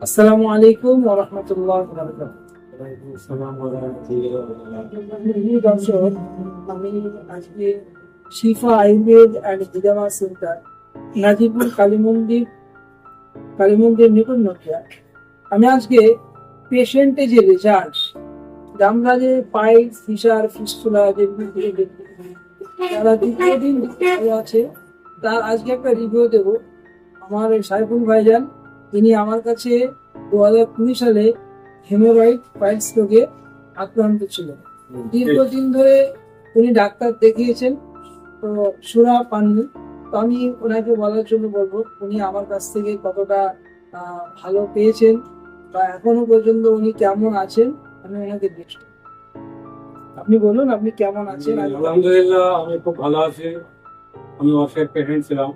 আসসালামু আলাইকুম ওয়া রাহমাতুল্লাহি ওয়া বারাকাতুহু। দর্শক আমি আজকে শিফা আয়ুর্বেদ অ্যান্ড সেন্টার নাজিপুর কালী মন্দির কালী মন্দির নিকট নদিয়া আমি আজকে পেশেন্টে যে রেজাল্ট আমরা যে পাইপ ফিসার ফিস্টুলা যেগুলো পাই, যারা দীর্ঘদিন ভালো আছে তার আজকে একটা রিভিউ দেবো। আমার সাইফুল ভাইজান তিনি আমার কাছে দু হাজার কুড়ি সালে হেমোরয়েড পাইলস রোগে আক্রান্ত ছিলেন। দীর্ঘদিন ধরে উনি ডাক্তার দেখিয়েছেন তো সুরা পাননি। তো আমি ওনাকে বলার জন্য বলব উনি আমার কাছ থেকে কতটা ভালো পেয়েছেন বা এখনও পর্যন্ত উনি কেমন আছেন আমি ওনাকে দেখছি। আপনি বলুন আপনি কেমন আছেন? আলহামদুলিল্লাহ আমি খুব ভালো আছি। আমি অসের পেশেন্ট ছিলাম।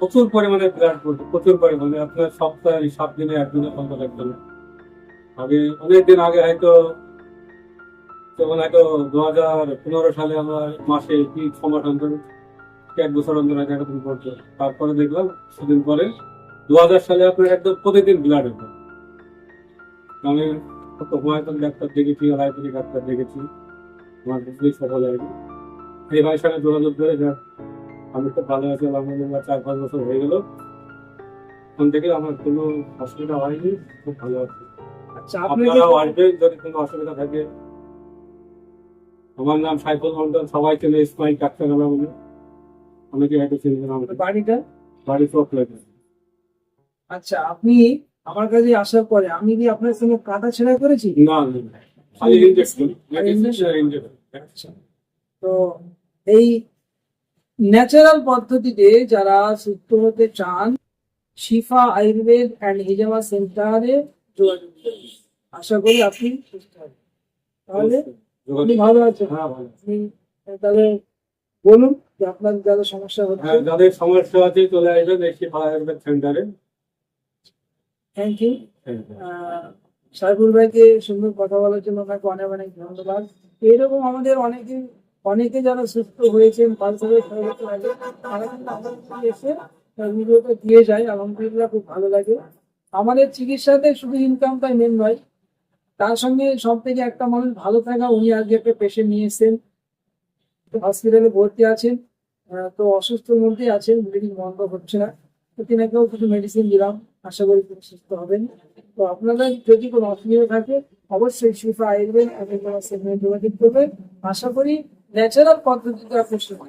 প্রচুর পরিমাণে ব্লাড পড়ছে প্রচুর পরিমাণে। আপনার সপ্তাহে সাত দিনে একদিনে বন্ধ লাগতো না। আগে অনেকদিন আগে হয়তো, যেমন হয়তো দু হাজার পনেরো সালে আমরা মাসে কি মাস অন্তর এক বছর অন্তর আগে এরকম পড়তো তারপরে দেখলাম, সেদিন পরে দু হাজার সালে আপনার একদম প্রতিদিন ব্লাড হতো আমি কত হুমায়ুন ডাক্তার দেখেছি রায়পুরি ডাক্তার দেখেছি। আমার বুঝতেই সফল হয়নি এই ভাইয়ের সঙ্গে যোগাযোগ করে যা আমি তো ভালো আছি আলহামদুলিল্লাহ চার পাঁচ বছর হয়ে গেল। তখন থেকে আমার কোনো অসুবিধা হয়নি খুব ভালো আছি। আচ্ছা আপনারাও আসবেন যদি কোনো অসুবিধা থাকে। আমার নাম সাইফুল মন্ডল সবাই চেনে ইসমাইল বলি অনেকে হয়তো চিনবেন আমাকে। বাড়িটা? বাড়ি লাগে আচ্ছা আপনি আমার কাছে আসার পরে আমি কি আপনার সঙ্গে কাটা ছেঁড়া করেছি? না না ইনজেকশন ইনজেকশন আচ্ছা। তো এই ন্যাচারাল পদ্ধতিতে যারা সুস্থ হতে চান শিফা আয়ুর্বেদ অ্যান্ড হিজামা সেন্টারে যোগাযোগ করুন। আশা করি আপনি সুস্থ হবেন তাহলে আপনি ভালো আছেন। হ্যাঁ তাহলে বলুন যে আপনার যাদের সমস্যা হচ্ছে। হ্যাঁ যাদের সমস্যা আছে চলে আসবেন এসে আয়ুর্বেদ সেন্টারে। থ্যাংক ইউ সাইফুল ভাইকে সুন্দর কথা বলার জন্য আপনাকে অনেক অনেক ধন্যবাদ। এইরকম আমাদের অনেকে অনেকে যারা সুস্থ হয়েছেন পালসারের তারা এসে দিয়ে যায় আলহামদুলিল্লাহ খুব ভালো লাগে আমাদের চিকিৎসাতে শুধু ইনকামটাই মেন নয় তার সঙ্গে সব থেকে একটা মানুষ ভালো থাকা উনি আজকে একটা পেশেন্ট নিয়ে হসপিটালে ভর্তি আছেন তো অসুস্থর মধ্যে আছেন ব্লিডিং বন্ধ হচ্ছে না তো তিনাকেও কিছু মেডিসিন দিলাম আশা করি তিনি সুস্থ হবেন তো আপনারা যদি কোনো অসুবিধা থাকে অবশ্যই শিফা আয়ুর্বেদ এবং কোনো সেগমেন্ট যোগাযোগ করবেন আশা করি ন্যাচারাল পদ্ধতিতে আপনি শুরু।